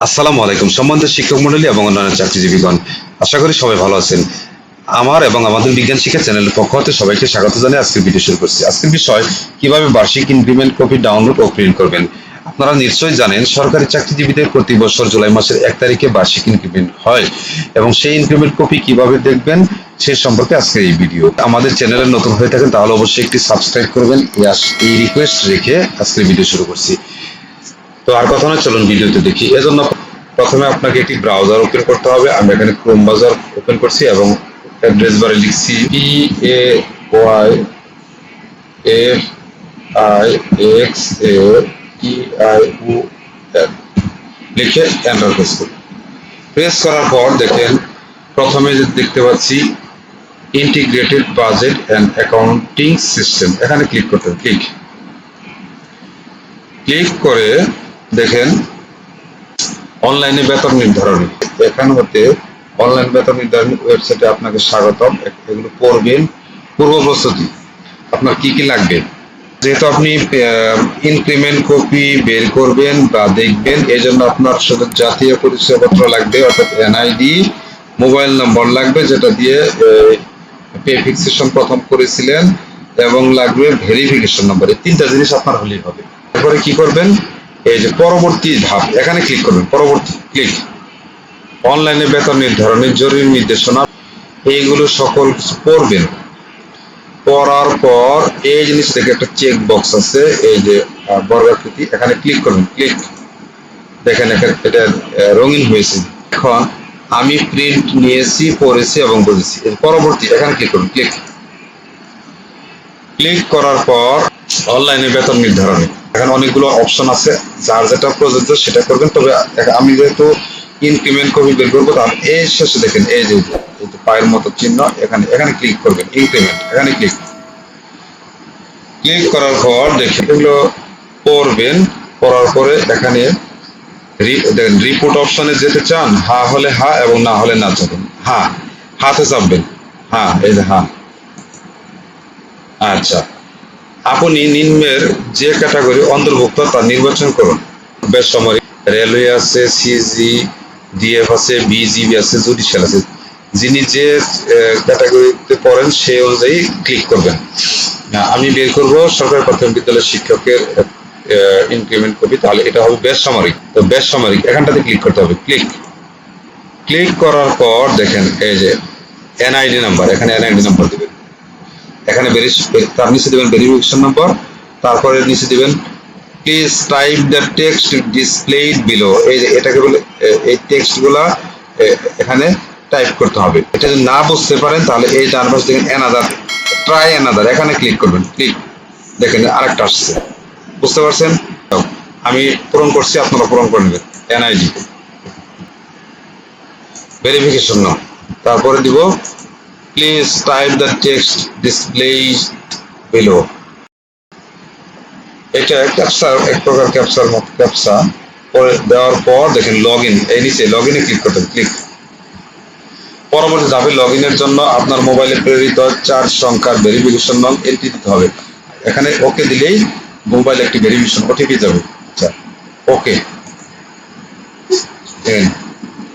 আসসালামু আলাইকুম। সম্মানিত শিক্ষক মন্ডলী এবং অন্যান্য চাকরিজীবীগণ, আশা করি সবাই ভালো আছেন। আমার এবং আমাদের বিজ্ঞান শিক্ষা চ্যানেলের পক্ষ হতে সবাইকে স্বাগত জানিয়ে আজকের ভিডিও শুরু করছি। আজকের বিষয়, কীভাবে বার্ষিক ইনক্রিমেন্ট কপি ডাউনলোড ও প্রিন্ট করবেন? আপনারা নিশ্চয়ই জানেন, সরকারি চাকরিজীবীদের প্রতি বছর জুলাই মাসের এক তারিখে বার্ষিক ইনক্রিমেন্ট হয় এবং সেই ইনক্রিমেন্ট কপি কীভাবে দেখবেন সে সম্পর্কে আজকের এই ভিডিও। আমাদের চ্যানেলে নতুন হয়ে থাকেন তাহলে অবশ্যই একটি সাবস্ক্রাইব করবেন। এই রিকোয়েস্ট রেখে আজকের ভিডিও শুরু করছি। তো আর কথা নয়, চলুন ভিডিওতে দেখি। এজন্য প্রথমে আপনাকে একটি ব্রাউজার ওপেন করতে হবে। আমি এখানে ক্রোম ব্রাউজার ওপেন করছি এবং অ্যাড্রেস বারে লিখছি P A Y F I X A T I U L লিখে এন্টার প্রেস করি প্রেস করার পর দেখেন, প্রথমে যে দেখতে পাচ্ছি integrated budget and accounting system এখানে ক্লিক করতে হবে ক্লিক ক্লিক করে দেখেন, অনলাইনে বেতন নির্ধারণী। এখান হতে অনলাইন বেতন নির্ধারণী ওয়েবসাইটে আপনাকে স্বাগতম। এগুলো পড়বেন পূর্ব প্রস্তুতি আপনার কি কি লাগবে? যেহেতু আপনি ইনক্রিমেন্ট কপি বের করবেন বা দেখবেন এই জন্য আপনার শুধু জাতীয় পরিচয়পত্র লাগবে, অর্থাৎ এনআইডি মোবাইল নম্বর লাগবে, যেটা দিয়ে পে ফিক্সেশন প্রথম করেছিলেন, এবং লাগবে ভেরিফিকেশন নম্বর এই তিনটা জিনিস আপনার হলেই হবে। তারপরে কি করবেন? এই যে পরবর্তী ধাপ, এখানে ক্লিক করবেন, পরবর্তী ক্লিক অনলাইনে বেতন নির্ধারণের জরুরি নির্দেশনা, এইগুলো সকল কিছু পড়বেন। পড়ার পর এই জিনিস থেকে একটা চেক বক্স আছে, এই যে বর্গাকৃতি এখানে ক্লিক করবেন ক্লিক দেখেন এটা রঙিন হয়েছে। এখন আমি প্রিন্ট নিয়েছি, পড়েছি এবং বুঝেছি। পরবর্তী, এখানে ক্লিক করুন ক্লিক ক্লিক করার পর অনলাইনে বেতন নির্ধারণে। এখানে অনেকগুলো অপশন আছে। যার যেটা প্রযোজ্য সেটা করবেন। তবে আমি যেহেতু ইনক্রিমেন্ট কপি বের করব তার এই শেষে দেখেন, এই যে পায়ের মতো চিহ্ন, এখানে এখানে ক্লিক করবেন ইনক্রিমেন্ট এখানে ক্লিক ক্লিক করার পর দেখেন, এগুলো পড়বেন, পড়ার পরে এখানে দেখেন রিপোর্ট অপশনে যেতে চান, হা হলে হা এবং না হলে না চাবেন হা, হাতে চাপবেন। হ্যাঁ এই যে হা। আচ্ছা। আপনি নিম্নের যে ক্যাটাগরি অন্তর্ভুক্ত তা নির্বাচন করুন। বেসামরিক রেলওয়ে আছে সিজি ডিএফ আছে বিজিবি আছে জুডিশিয়াল আছে। যিনি যে ক্যাটাগরিতে পড়েন সেই অনুযায়ী ক্লিক করবেন। আমি বের করব সরকারি প্রাথমিক বিদ্যালয়ের শিক্ষকের ইনক্রিমেন্ট কপি তাহলে এটা হবে বেসামরিক তো বেসামরিক এখানটাতে ক্লিক করতে হবে। ক্লিক ক্লিক করার পর দেখেন, এই যে এনআইডি নাম্বার এখানে এনআইডি নাম্বার দেবেন। এখানে তার নিচে দেবেন ভেরিফিকেশন নাম্বার তারপরে নিচে দিবেন please type the text displayed below এই যে এটাকে বলে এই টেক্সটগুলা এখানে টাইপ করতে হবে। এটা যদি না বুঝতে পারেন, তাহলে এই ডান পাশে দেখেন অ্যানাদার ট্রাই অ্যানাদার এখানে ক্লিক করবেন ক্লিক দেখেন আরেকটা আসছে। বুঝতে পারছেন? আমি পূরণ করছি, আপনারা পূরণ করে নেবেন। এনআইডি ভেরিফিকেশন তারপরে দিব please type the text displayed below এটা ক্যাপচার এক প্রকার ক্যাপচার মত ক্যাপচা পরে দেওয়ার পর দেখেন লগ ইন এই নিচে লগ ইনে ক্লিক করতে ক্লিক পরবর্তী ধাপে লগ ইনের জন্য আপনার মোবাইলে প্রেরিত চার সংখ্যার ভেরিফিকেশন নং এন্ট্রি দিতে হবে। এখানে ওকে দিলেই মোবাইলে একটি ভেরিফিকেশন ওটিপি যাবে। আচ্ছা ওকে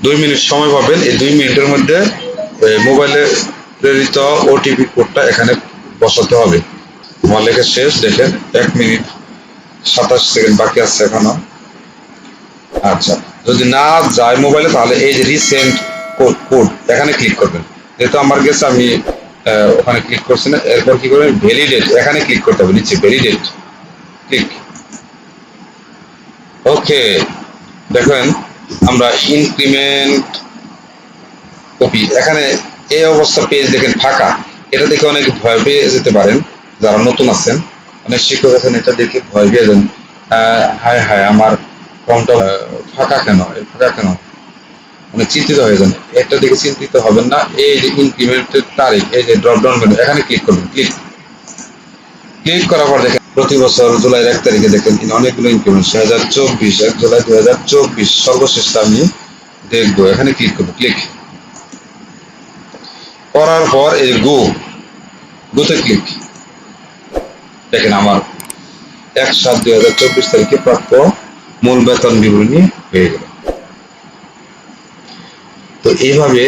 দুই মিনিট সময় পাবেন, এই দুই মিনিটের মধ্যে মোবাইলে প্রেরিত ওটিপি কোডটা এখানে বসাতে হবে। আমার লেখা শেষ, দেখেন, এক মিনিট সাতাশ সেকেন্ড বাকি আছে এখনও। আচ্ছা যদি না যায় মোবাইলে, তাহলে এই যে রিসেন্ট কোড কোড এখানে ক্লিক করবেন। যেহেতু আমার গেছে আমি ওখানে ক্লিক করছি না, এরপর কি করবেন? ভ্যালিডেট এখানে ক্লিক করতে হবে, নিচে ভ্যালিডেট ক্লিক ওকে, দেখেন, আমরা ইনক্রিমেন্ট কপি এখানে এই অবস্থা পেজ দেখেন ফাঁকা। এটা দেখে অনেক ভয় পেয়ে যেতে পারেন, যারা নতুন আছেন। অনেক শিক্ষক আছেন, এটা দেখে ভয় পেয়ে যান। হায় হায়, আমার ফর্মটা ফাঁকা কেন? ফাঁকা কেন? মানে চিন্তিত হয়ে যান। এটা দেখে চিন্তিত হবেন না। এই যে ইনক্রিমেন্টের তারিখ, এই যে ড্রপ ডাউন মেনু এখানে ক্লিক করবেন ক্লিক ক্লিক করার পর দেখেন, প্রতি বছর জুলাই এক তারিখে দেখেন অনেকগুলো ইনক্রিমেন্ট ছয় হাজার চব্বিশ, এক জুলাই দুই হাজার চব্বিশ, সর্বশেষটা আমি দেখব। এখানে ক্লিক করব ক্লিক করার পর এই গো গোতে ক্লিক দেখেন আমার এক সাত দুই হাজার চব্বিশ তারিখে প্রাপ্য মূল বেতন বিবরণী হয়ে গেল। তো এইভাবে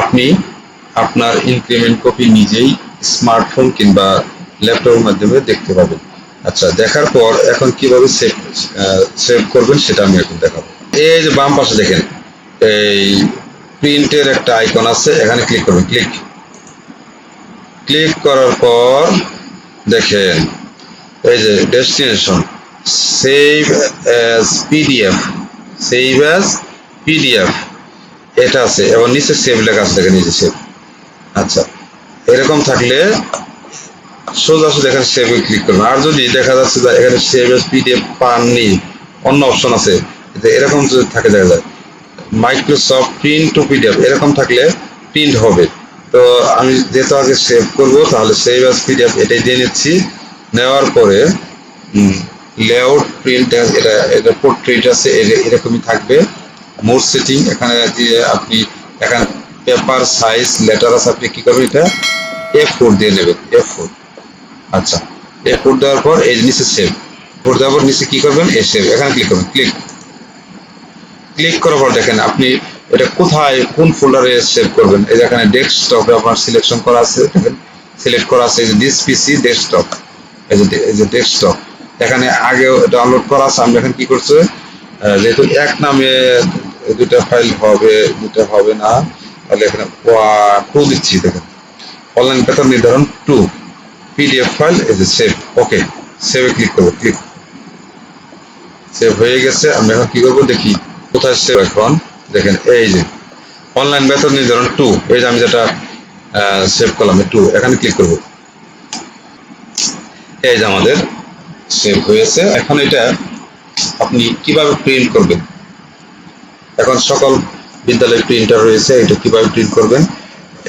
আপনি আপনার ইনক্রিমেন্ট কপি নিজেই স্মার্টফোন কিংবা ল্যাপটপের মাধ্যমে দেখতে পাবেন। আচ্ছা দেখার পর এখন কীভাবে সেভ সেভ করবেন সেটা আমি এখন দেখাবো। এই যে বাম পাশে দেখেন, এই প্রিন্টের একটা আইকন আছে, এখানে ক্লিক করবেন ক্লিক ক্লিক করার পর দেখেন, এই যে destination save as PDF save as PDF এটা আছে, এবং নিচে সেভ লেখা আছে, দেখেন নিচে সেভ আচ্ছা এরকম থাকলে সোজা সোজা এখানে সেভে ক্লিক করবেন। আর যদি দেখা যাচ্ছে যে এখানে সেভ এস পিডিএফ পাননি, অন্য অপশন আছে, এরকম যদি থাকে, দেখা যায়। মাইক্রোসফট প্রিন্ট টু পিডিএফ এরকম থাকলে প্রিন্ট হবে। তো আমি যেহেতু আগে সেভ করব, তাহলে সেভ এস পিডিএফ এটাই দিয়ে নিচ্ছি। নেওয়ার পরে লেআউট প্রিন্ট এটা এটা পোর্ট্রেট আছে এরকমই থাকবে। মোর সেটিং এখানে দিয়ে আপনি, এখানে পেপার সাইজ লেটার আছে আপনি কী করবেন এটা? এফ ফোর দিয়ে নেবেন এফ ফোর আচ্ছা এফ ফোর দেওয়ার পর এই নিচে সেভ ফোর দেওয়ার পর নিচে কী করবেন? এ সেভ এখানে ক্লিক করবেন ক্লিক ক্লিক করার পর দেখেন আপনি এটা কোথায়, কোন ফোল্ডারে সেভ করবেন? এই যে এখানে ডেস্কটপে আপনার সিলেকশন করা আছে, দেখেন সিলেক্ট করা আছে, এই যে দিস পিসি ডেস্কটপ এই যে এই যে ডেস্কটপ এখানে আগেও ডাউনলোড করা আছে, আমরা এখন কি করছে? যেহেতু এক নামে দুটা ফাইল হবে দুটা হবে না, তাহলে এখানে টু দিচ্ছি, দেখেন। অনলাইন বেতন নির্ধারণ টু পিডিএফ ফাইল এই যে সেভ ওকে সেভে ক্লিক করব ক্লিক সেভ হয়ে গেছে, আমরা এখন কি করব? দেখি। কোথায় সেভ এখন? দেখেন, এই যে অনলাইন বেতন নির্ধারণ টু এই যে আমি যেটা সেভ করলাম টু এখানে ক্লিক করব। এই যে আমাদের সেভ হয়েছে। এখন এটা আপনি কীভাবে প্রিন্ট করবেন? এখন সকল বিদ্যালয়ের প্রিন্টার রয়েছে, এটা কীভাবে প্রিন্ট করবেন?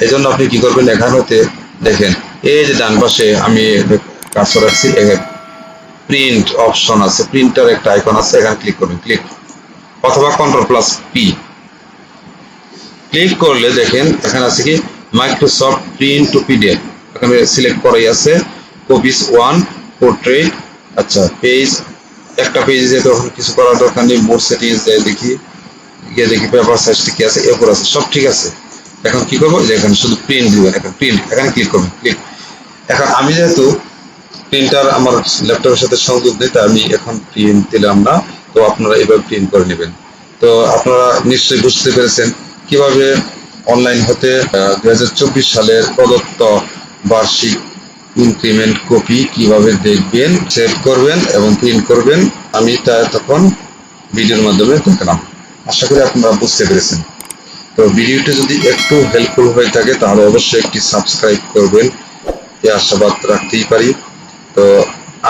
এই জন্য আপনি কি করবেন? এখান হতে দেখেন, এই যে ডান পাশে আমি কাজ রাখছি প্রিন্ট অপশন আছে প্রিন্টার একটা আইকন আছে, এখানে ক্লিক করবেন ক্লিক অথবা কন্ট্রোল প্লাস পি ক্লিক করলে দেখেন, এখানে আছে কি? মাইক্রোসফট প্রিন্ট টু পিডিএফ এখানে সিলেক্ট করাই আছে। কপিস ওয়ান পোর্ট্রেট আচ্ছা পেজ একটা পেজ যেহেতু কিছু করার দরকার নেই মোর সেটিংস যায় দেখি। গিয়ে দেখি পেপার সাইজটা কি আছে, এরপর আছে, সব ঠিক আছে। এখন কি করব? এখানে শুধু প্রিন্ট দিবেন, এখন প্রিন্ট এখানে ক্লিক করবেন ক্লিক এখন আমি যেহেতু প্রিন্টার আমার ল্যাপটপের সাথে সংযোগ নেই, তাই আমি এখন প্রিন্ট দিলাম না। তো আপনারা এভাবে প্রিন্ট করে নেবেন। তো আপনারা নিশ্চয়ই বুঝতে পেরেছেন কীভাবে অনলাইন হতে দুই হাজার চব্বিশ সালের প্রদত্ত বার্ষিক ইনক্রিমেন্ট কপি কীভাবে দেখবেন সেভ করবেন এবং প্রিন্ট করবেন, আমি তা তখন ভিডিওর মাধ্যমে দেখলাম আশা করি আপনারা বুঝতে পেরেছেন। তো ভিডিওটি যদি একটু হেল্পফুল হয়ে থাকে, তাহলে অবশ্যই একটি সাবস্ক্রাইব করবেন। এই আশাবাদ রাখতেই পারি। তো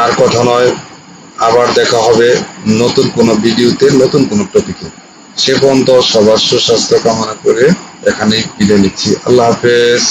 আর কথা নয় আবার দেখা হবে নতুন কোনো ভিডিওতে, নতুন কোনো টপিকে সে পর্যন্ত সবার সুস্বাস্থ্য কামনা করে এখানে বিদায় নিচ্ছি। আল্লাহ হাফেজ।